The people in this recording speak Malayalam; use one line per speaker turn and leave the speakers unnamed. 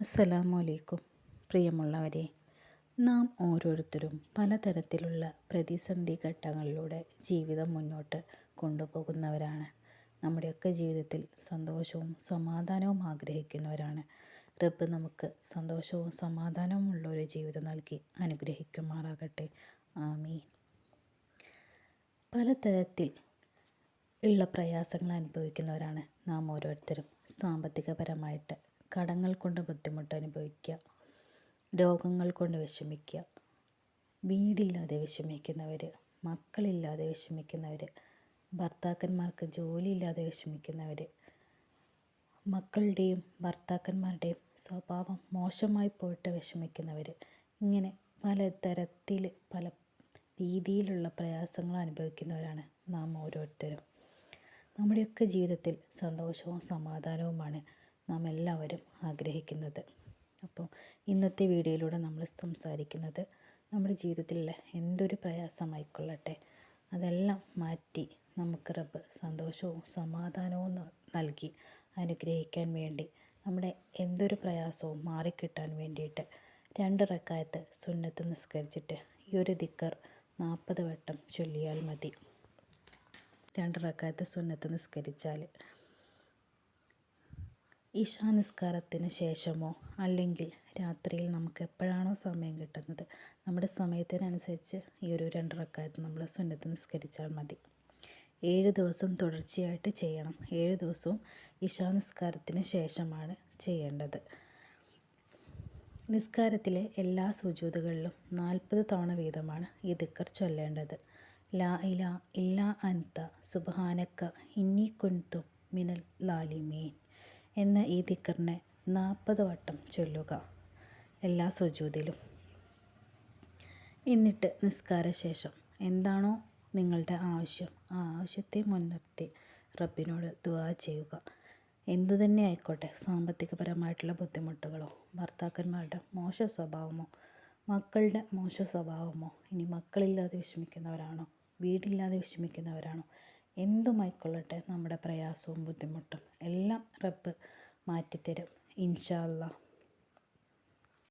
അസ്സലാമു അലൈക്കും പ്രിയമുള്ളവരെ നാം ഓരോരുത്തരും പലതരത്തിലുള്ള പ്രതിസന്ധി ഘട്ടങ്ങളിലൂടെ ജീവിതം മുന്നോട്ട് കൊണ്ടുപോകുന്നവരാണ്. നമ്മുടെയൊക്കെ ജീവിതത്തിൽ സന്തോഷവും സമാധാനവും ആഗ്രഹിക്കുന്നവരാണ്. റബ്ബ് നമുക്ക് സന്തോഷവും സമാധാനവും ഉള്ള ഒരു ജീവിതം നൽകി അനുഗ്രഹിക്കുമാറാകട്ടെ. ആമീൻ. പലതരത്തിൽ ഉള്ള പ്രയാസങ്ങൾ അനുഭവിക്കുന്നവരാണ് നാം ഓരോരുത്തരും. സാമ്പത്തികപരമായിട്ട് കടങ്ങൾ കൊണ്ട് ബുദ്ധിമുട്ട് അനുഭവിക്കുക. രോഗങ്ങൾ കൊണ്ട് വിഷമിക്കുക. വീടില്ലാതെ വിഷമിക്കുന്നവർ മക്കളില്ലാതെ വിഷമിക്കുന്നവർ ഭർത്താക്കന്മാർക്ക് ജോലിയില്ലാതെ വിഷമിക്കുന്നവർ മക്കളുടെയും ഭർത്താക്കന്മാരുടെയും സ്വഭാവം മോശമായി പോയിട്ട് വിഷമിക്കുന്നവർ ഇങ്ങനെ പലതരത്തിൽ പല രീതിയിലുള്ള പ്രയാസങ്ങൾ അനുഭവിക്കുന്നവരാണ് നാം ഓരോരുത്തരും. നമ്മുടെയൊക്കെ ജീവിതത്തിൽ സന്തോഷവും സമാധാനവുമാണ് നാം എല്ലാവരും ആഗ്രഹിക്കുന്നത്. അപ്പോൾ ഇന്നത്തെ വീഡിയോയിലൂടെ നമ്മൾ സംസാരിക്കുന്നത് നമ്മുടെ ജീവിതത്തിലുള്ള എന്തൊരു പ്രയാസമായിക്കൊള്ളട്ടെ അതെല്ലാം മാറ്റി നമുക്ക് റബ്ബ് സന്തോഷവും സമാധാനവും നൽകി അനുഗ്രഹിക്കാൻ വേണ്ടി നമ്മുടെ എന്തൊരു പ്രയാസവും മാറിക്കിട്ടാൻ വേണ്ടിയിട്ട് രണ്ട് റക്കായത്ത് സുന്നത്ത് നിസ്കരിച്ചിട്ട് ഈ ഒരു ദിക്കർ നാൽപ്പത് വട്ടം ചൊല്ലിയാൽ മതി. രണ്ട് റക്കായത്ത് സുന്നത്ത് നിസ്കരിച്ചാൽ നിസ്കാരത്തിന് ശേഷമോ അല്ലെങ്കിൽ രാത്രിയിൽ നമുക്ക് എപ്പോഴാണോ സമയം കിട്ടുന്നത്? നമ്മുടെ സമയത്തിനനുസരിച്ച് ഈ ഒരു രണ്ട് റക്കായത്ത് നമ്മൾ സുന്നത്ത് നിസ്കരിച്ചാൽ മതി. ഏഴ് ദിവസം തുടർച്ചയായിട്ട് ചെയ്യണം. ഏഴ് ദിവസവും നിസ്കാരത്തിന് ശേഷമാണ് ചെയ്യേണ്ടത്. നിസ്കാരത്തിലെ എല്ലാ സുജൂതുകളിലും നാൽപ്പത് തവണ വീതമാണ് ഈ ദിക്കർ ചൊല്ലേണ്ടത്. ലാ ഇല ഇല്ലാ അൻത സുബാനക്ക ഇന്നി കുൻതും മിനൽ ലാലിമീൻ. എന്ന ഈ ദിക്കറിനെ നാൽപ്പത് വട്ടം ചൊല്ലുക എല്ലാ സുജൂതിലും. എന്നിട്ട് നിസ്കാരശേഷം എന്താണോ നിങ്ങളുടെ ആവശ്യം ആ ആവശ്യത്തെ മുൻനിർത്തി റബ്ബിനോട് ദുവാ ചെയ്യുക. എന്തു തന്നെ ആയിക്കോട്ടെ സാമ്പത്തികപരമായിട്ടുള്ള ബുദ്ധിമുട്ടുകളോ ഭർത്താക്കന്മാരുടെ മോശ സ്വഭാവമോ മക്കളുടെ മോശ സ്വഭാവമോ ഇനി മക്കളില്ലാതെ വിഷമിക്കുന്നവരാണോ വീടില്ലാതെ വിഷമിക്കുന്നവരാണോ എന്തുമായിക്കൊള്ളട്ടെ നമ്മുടെ പ്രയാസവും ബുദ്ധിമുട്ടും എല്ലാം റബ്ബ് മാറ്റിത്തരും. ഇൻഷാ അല്ലാ